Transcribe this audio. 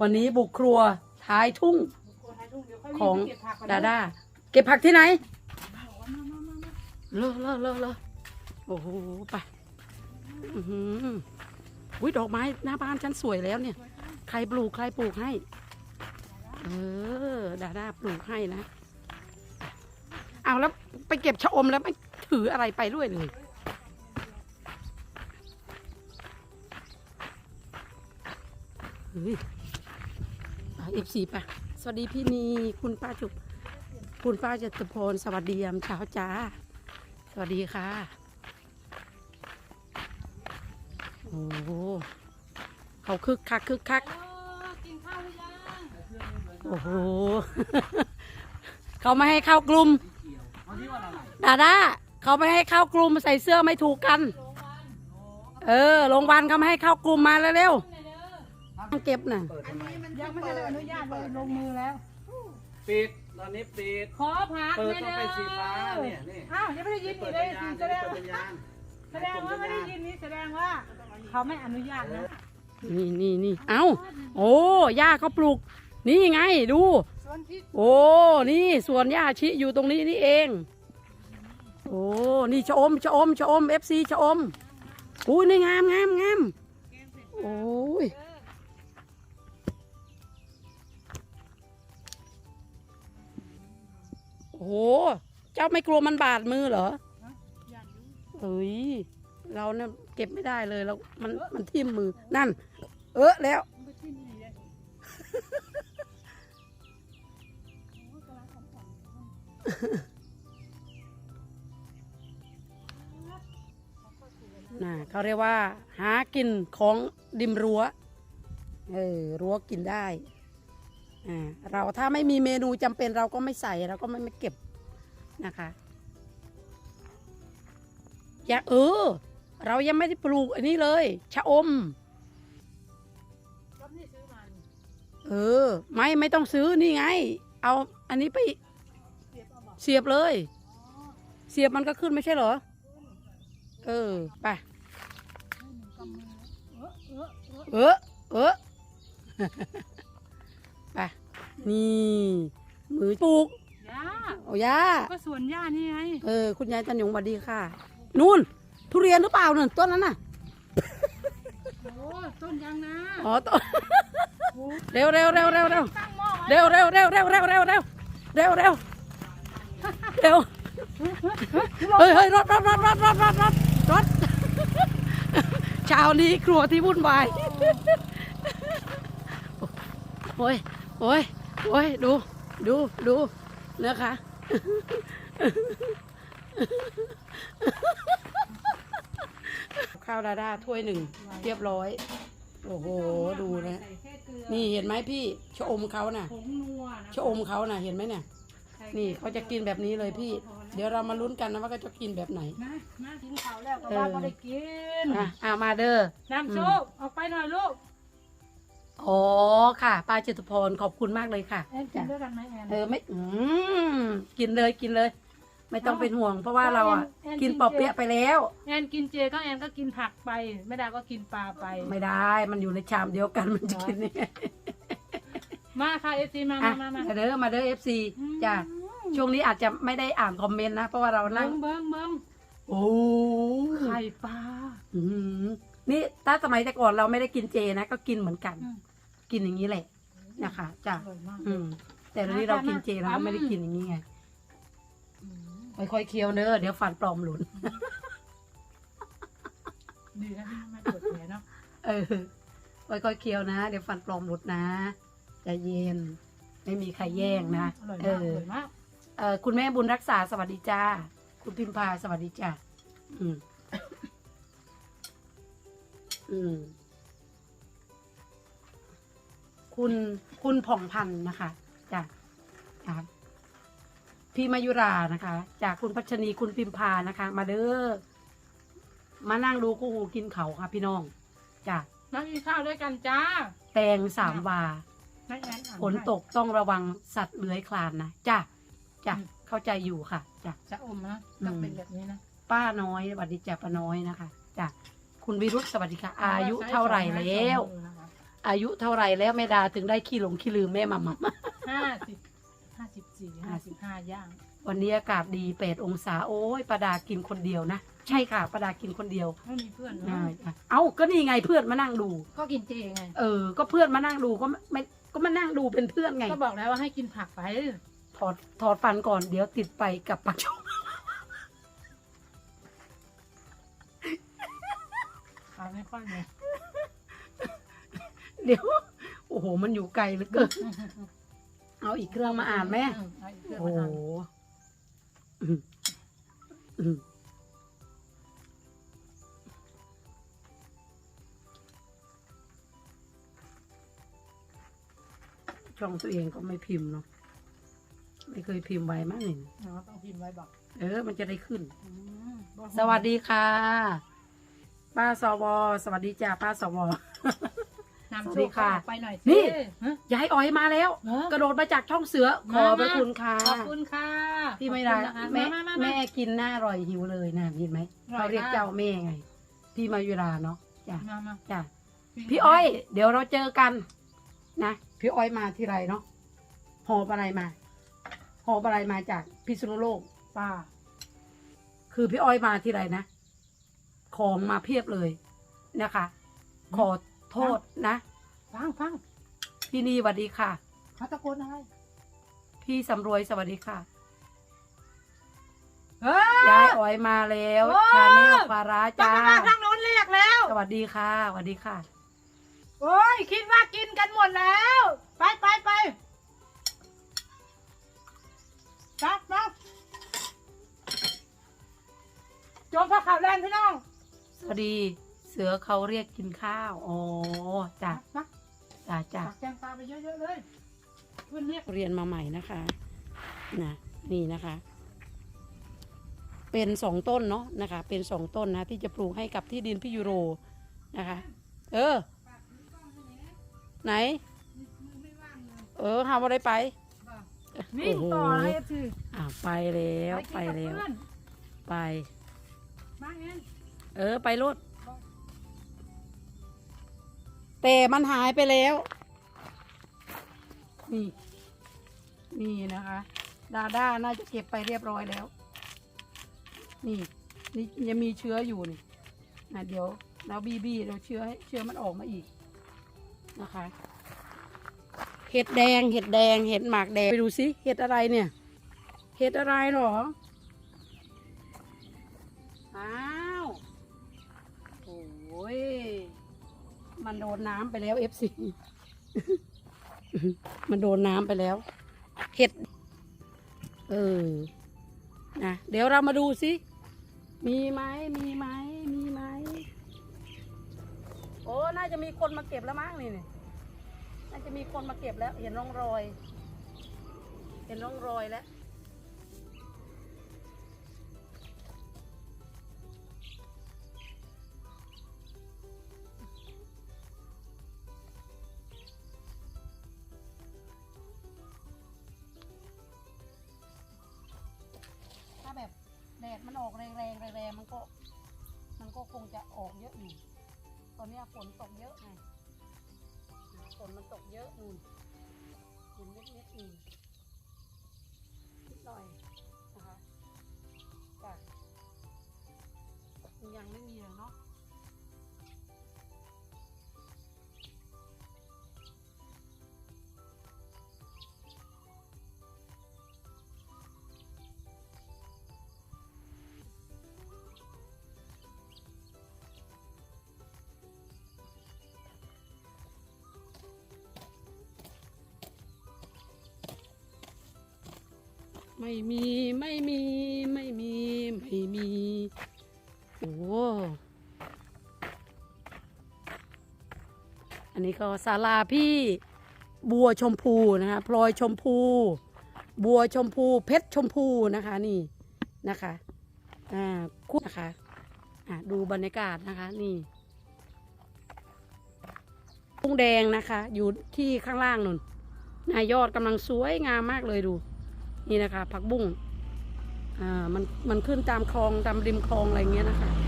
วันนี้บุกครัวท้ายทุ่งขขอองงดาด้าเก็บผักที่ไหนเลอะเลอะเลอะเลอะโอ้โหไปอื้อหืออุ้ยดอกไม้หน้าบ้านฉันสวยแล้วเนี่ย ใครปลูกใครปลูกให้ เออ ดาด้าปลูกให้นะ เอาแล้วไปเก็บชะอมแล้วไม่ถืออะไรไปด้วยเลย เฮ้ย เอฟซีป่ะ สวัสดีพี่นีคุณป้าจุบคุณป้าจตุพรสวัสดียามเช้าจ้า สวัสดีค่ะโอ้โหเขาคึกคักคึกคักกินข้าวหรือยังโอ้โหเขาไม่ให้เข้ากลุ่มดาด้าเขาไม่ให้เข้ากลุ่มใส่เสื้อไม่ถูกกัน เออโรงพยาบาลเขาไม่ให้เข้ากลุ่มมาเร็วๆ ต้องเก็บน่ะยังไม่ได้อนุญาตเลยลงมือแล้ว ปิด ตอนนี้ปิด ขอพักเปิดไม่ต้องได้เป็นสีฟ้าเนี่ยนี่อ้าวยังไม่ได้ยินเปิอีดกเลสัยญญาณแสดงเปิดสัญญาณแสดงว่าไม่ได้ยินนี้แสดงว่า เขาไม่อนุญาตนะ นี่นี่นี่เอ้า โอ้ย่าเขาปลูก นี่ไงดูส่วนที่โอ้ นี่สวนย่าชิอยู่ตรงนี้นี่เอง โอ้ นี่ชะอมชะอมชะอมเอฟซีชะอมอุ้ยนี่งามงามงามโอ้ย โอ้โห เจ้าไม่กลัวมันบาดมือเหรอเฮ้ย เราเนี่ยเก็บไม่ได้เลยเรา มัน มันทิ่มมือ นั่น เออแล้ว น่ะเขาเรียกว่า หากินของริมรั้ว เออ รั้วกินได้ อ่าเราถ้าไม่มีเมนูจำเป็นเราก็ไม่ใส่เราก็ไม่ไม่เก็บนะคะอย่าเออ เรายังไม่ได้ปลูกอันนี้เลย ชะอม ก็นี่ซื้อมานี่เออ ไม่ไม่ต้องซื้อนี่ไง เอาอันนี้ไปเสียบเอาบอกเสียบเลยเสียบมันก็ขึ้นไม่ใช่เหรอ เออ ไปกำมือเออเออเออเออเออไป นี่มือปลูกย่าโอ้ย่าก็สวนย่านี่ไงเออคุณยายตันหยงสวัสดีค่ะ นู่น ทุเรียนหรือเปล่าเนี่ยต้นนั้นน่ะโอ้ต้นยางนาอ๋อต้นเร็วเร็วเร็วเร็วเร็วตั้งหม้อไว้เร็วเร็วเร็วเร็วเร็วเร็วเร็วเร็วเร็วเร็วเฮ้ยเฮ้ยรถรถรถรถรถรถรถรถเช้านี้ครัวที่วุ่นวายโอ้ยโอ้ย โอ้ยดู ดูดูนะคะ ข้าวดาด้าถ้วยหนึ่ง เรียบร้อย โอ้โห ดูนะใส่แค่เกลือนี่เห็นไหมพี่ชะอมเขาน่ะผงนัวนะชะอมเขาน่ะ เห็นไหมเนี่ย นี่เขาจะกินแบบนี้เลยพี่ เดี๋ยวเรามาลุ้นกันนะว่าเขาจะกินแบบไหนมามากินข้าวแล้วก็เออว่าก็ได้กินอะอะมาเด้อน้ำโชคออกไปหน่อยลูก อ๋อค่ะ ป้าจตุพรขอบคุณมากเลยค่ะ แอนกินด้วยกันไหมแอน เออไม่อืมกินเลยกินเลย ไม่ต้องเป็นห่วง เพราะว่าเราอะแอนกินปอเปี๊ยะไปแล้ว แอนกินเจก็แอนก็กินผักไปไม่ได้ก็กินปลาไป ไม่ได้มันอยู่ในชามเดียวกันมันจะกินยังไงมาค่ะเอซีมาอะมามามามาเด้อมาเด้อเอฟซีจ้ะช่วงนี้อาจจะไม่ได้อ่านคอมเมนต์นะ เพราะว่าเราเบิ้นั่งงเบิ้งเบิ้งโอ้ไข่ปลาอืมนี่ถ้าสมัยแต่ก่อนเราไม่ได้กินเจนะ ก็กินเหมือนกัน อืม กินอย่างนี้แหละนะคะจ้ะอร่อยมาก อืม แต่ตอนนี้เรากินเจเราก็ไม่ได้กินอย่างนี้ไงค่อยๆเคี้ยวเด้อเดี๋ยวฟันปลอมหลุน ดีนะที่ไม่ปวดแผลเนาะเออค่อยๆเคี้ยวนะ เดี๋ยวฟันปลอมหลุดนะใจเย็น ไม่มีใครแย่งนะอร่อยเอมากออร่อยมากเออคุณแม่บุญรักษาสวัสดีจ้า คุณพิมพาสวัสดีจ้าอืม อืม คุณคุณผ่องพันธ์นะคะจ้ะจ้ะพี่มายุรานะคะ จากคุณพัชนีคุณพิมพานะคะ มาเด้อมานั่งดูคู่หูกินเขาค่ะพี่น้องจ้ะมากินข้าวด้วยกันจ้า แตงสามวาให้แอนอ่านฝนตกต้องระวังสัตว์เลื้อยคลานนะจ้ะจ้ะเข้าใจอยู่ค่ะจ้ะจะอมนะต้องเป็นแบบนี้นะป้าน้อยสวัสดีจ้ะป้าน้อยนะคะจ้ะคุณวิรุธสวัสดีค่ะ อายุเท่าไหร่แล้ว อายุเท่าไหร่แล้วแม่ดาถึงได้ขี้หลงขี้ลืมแม่มัมมัมห้าสิบห้าสิบสี่ห้าสิบห้าย่างวันนี้อากาศดีแปดองศาโอ้ยประดากินคนเดียวนะ ใช่ค่ะประดากินคนเดียวไม่มีเพื่อนอ่าเนาะเอ้าก็นี่ไงเพื่อนมานั่งดู ก็กินเจไง เออ ก็เพื่อนมานั่งดูก็ไม่ก็มานั่งดูเป็นเพื่อนไง ก็บอกแล้วว่าให้กินผักไปถอดถอดฟันก่อนเดี๋ยวติดไปกับปากช่องเอาไม่ค่อยเลย เดี๋ยว โอ้โห มันอยู่ไกลเหลือเกิน เอาอีกเครื่องมาอ่านแม่อืเอาอีกเครื่องโอ้มาโหอ่านอืมอืมช่องตัวเองก็ไม่พิมพ์เนาะ ไม่เคยพิมพ์ไว้มากหนึ่งเนาะต้องพิมพ์ไว้บอกเออ มันจะได้ขึ้น อืมบอกสวัสดีค่ะ ป้าสว สวัสดีจ้าป้าสว นำสวัโชสดีคค่ะไปหน่อยสินี่ ฮะ ยายอ้อยมาแล้ว เหรอ กระโดดมาจากช่องเสือขมาอบพระมาคุณค่ะขอบคุณค่ะพี่ไม่ได้ขอบคุณนะคะแม่มามาแม่มากินหน้าอร่อยหิวเลยนะเห็นไหมอร่อยเขาเรียกมากเจ้าแม่ไง พี่มายุราเนาะจ้ะมามาจ้ะพี่อ้อย เดี๋ยวเราเจอกันนะพี่อ้อยมาที่ไรเนาะหอบอะไรมาหอบอะไรมาจากพิษณุโลก ป้าคือพี่อ้อยมาที่ไรนะ ของมาเพียบเลยนะคะ ขอ โทษนะ ฟังฟังพี่นีสวัสดีค่ะ เขาตะโกนอะไรพี่สำรวยสวัสดีค่ะ เฮ้ย ยายอ้อยมาแล้วโอ้ ชาแนลปลาร้าต้องจ้ามาทางโน้นเรียกแล้ว สวัสดีค่ะสวัสดีค่ะ โอ้ย คิดว่ากินกันหมดแล้ว ไปไปไปจับมาจมพระข่าวแรงพี่น้อง สวัสดีเสือเขาเรียกกินข้าวอ๋อจ้ะมาจ้ะจ้ะตักแกงปลาไปเยอะๆเลยเพื่อนเรียกเรียนมาใหม่นะคะนะนี่นะคะ เป็นสองต้นเนาะนะคะ เป็นสองต้นนะที่จะปลูกให้กับที่ดินพี่ยูโรนะคะ เออ ไหน เออหาว่าได้ไปนี่ต่ออะไรสิอ่าไปแล้วไปกินกับแล้วเพื่อนไป มาเองเออ ไปรถ แต่มันหายไปแล้ว นี่ นี่นะคะ ดาด้าน่าจะเก็บไปเรียบร้อยแล้ว นี่ นี่ยังมีเชื้ออยู่นี่นะเดี๋ยวเราบีบีเราเชื้อให้เชื้อมันออกมาอีกนะคะ เห็ดแดง เห็ดแดง เห็ดหมากแดง ไปดูสิ เห็ดอะไรเนี่ย เห็ดอะไรหรอ มันโดนน้ำไปแล้วเอฟซีมันโดนน้ำไปแล้ว เห็ด เออ นะ เดี๋ยวเรามาดูสิ มีไหม มีไหม มีไหม โอ้ น่าจะมีคนมาเก็บแล้วมั้งนี่นี่น่าจะมีคนมาเก็บแล้ว เห็นร่องรอย เห็นร่องรอยแล้ว ก็คงจะออกเยอะอยู่ตอนเนี้ยฝนตกเยอะไงฝนมันตกเยอะนู่นเห็นเม็ดๆอืมนิดหน่อยนะคะจ้ะยังไม่มีเลยเนาะ ไม่มีไม่มีไม่มีไม่มีโอ้อันนี้ก็ศาลาพี่บัวชมพูนะคะพลอยชมพู บัวชมพู เพชรชมพูนะคะนี่นะคะอ่าคุนะคะอ่าดูบรรยากาศนะคะนี่พุ่งแดงนะคะ อยู่ที่ข้างล่างนุ่นนายยอดกำลังสวยงามมากเลยดู นี่นะคะผักบุ้งอ่ามันมันขึ้นตามคลองตามริมคลองอะไรเงี้ยนะคะ